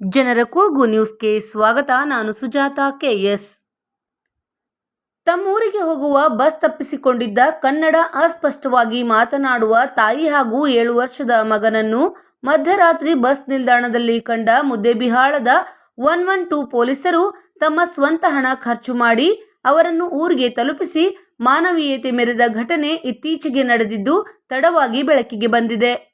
ಜನರ ಕೂಗು ನ್ಯೂಸ್ಗೆ ಸ್ವಾಗತ. ನಾನು ಸುಜಾತ ಕೆಎಸ್ ತಮ್ಮೂರಿಗೆ ಹೋಗುವ ಬಸ್ ತಪ್ಪಿಸಿಕೊಂಡಿದ್ದ ಕನ್ನಡ ಅಸ್ಪಷ್ಟವಾಗಿ ಮಾತನಾಡುವ ತಾಯಿ ಹಾಗೂ ಏಳು ವರ್ಷದ ಮಗನನ್ನು ಮಧ್ಯರಾತ್ರಿ ಬಸ್ ನಿಲ್ದಾಣದಲ್ಲಿ ಕಂಡ ಮುದ್ದೆಬಿಹಾಳದ ಒನ್ ಒನ್ ಟೂ ಪೊಲೀಸರು ತಮ್ಮ ಸ್ವಂತ ಹಣ ಖರ್ಚು ಮಾಡಿ ಅವರನ್ನು ಊರಿಗೆ ತಲುಪಿಸಿ ಮಾನವೀಯತೆ ಮೆರೆದ ಘಟನೆ ಇತ್ತೀಚೆಗೆ ನಡೆದಿದ್ದು ತಡವಾಗಿ ಬೆಳಕಿಗೆ ಬಂದಿದೆ.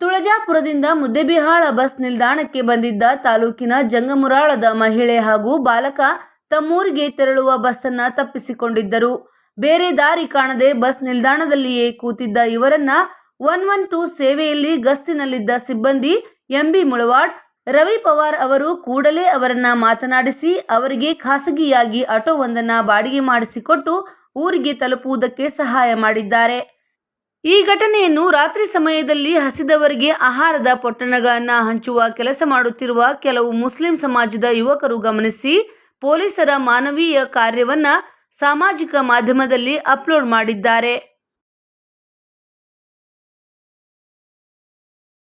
ತುಳಜಾಪುರದಿಂದ ಮುದ್ದೆಬಿಹಾಳ ಬಸ್ ನಿಲ್ದಾಣಕ್ಕೆ ಬಂದಿದ್ದ ತಾಲೂಕಿನ ಜಂಗಮುರಾಳದ ಮಹಿಳೆ ಹಾಗೂ ಬಾಲಕ ತಮ್ಮೂರಿಗೆ ತೆರಳುವ ಬಸ್ಸನ್ನ ತಪ್ಪಿಸಿಕೊಂಡಿದ್ದರು. ಬೇರೆ ದಾರಿ ಕಾಣದೆ ಬಸ್ ನಿಲ್ದಾಣದಲ್ಲಿಯೇ ಕೂತಿದ್ದ ಇವರನ್ನ ಒನ್ ಒನ್ ಟೂ ಸೇವೆಯಲ್ಲಿ ಗಸ್ತಿನಲ್ಲಿದ್ದ ಸಿಬ್ಬಂದಿ ಎಂಬಿ ಮುಳವಾಡ್, ರವಿ ಪವಾರ್ ಅವರು ಕೂಡಲೇ ಅವರನ್ನ ಮಾತನಾಡಿಸಿ ಅವರಿಗೆ ಖಾಸಗಿಯಾಗಿ ಆಟೋವೊಂದನ್ನು ಬಾಡಿಗೆ ಮಾಡಿಸಿಕೊಟ್ಟು ಊರಿಗೆ ತಲುಪುವುದಕ್ಕೆ ಸಹಾಯ ಮಾಡಿದ್ದಾರೆ. ಈ ಘಟನೆಯನ್ನು ರಾತ್ರಿ ಸಮಯದಲ್ಲಿ ಹಸಿದವರಿಗೆ ಆಹಾರದ ಪೊಟ್ಟಣಗಳನ್ನು ಹಂಚುವ ಕೆಲಸ ಮಾಡುತ್ತಿರುವ ಕೆಲವು ಮುಸ್ಲಿಂ ಸಮಾಜದ ಯುವಕರು ಗಮನಿಸಿ ಪೊಲೀಸರ ಮಾನವೀಯ ಕಾರ್ಯವನ್ನು ಸಾಮಾಜಿಕ ಮಾಧ್ಯಮದಲ್ಲಿ ಅಪ್ಲೋಡ್ ಮಾಡಿದ್ದಾರೆ.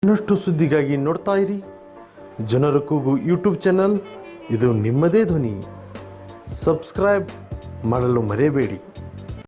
ಇನ್ನಷ್ಟು ಸುದ್ದಿಗಾಗಿ ನೋಡ್ತಾ ಇರಿ. ಜನರ ಕೂಗು ಯೂಟ್ಯೂಬ್ ಚಾನಲ್. ಇದು ನಿಮ್ಮದೇ ಧ್ವನಿ. ಸಬ್ಸ್ಕ್ರೈಬ್ ಮಾಡಲು ಮರೆಯಬೇಡಿ.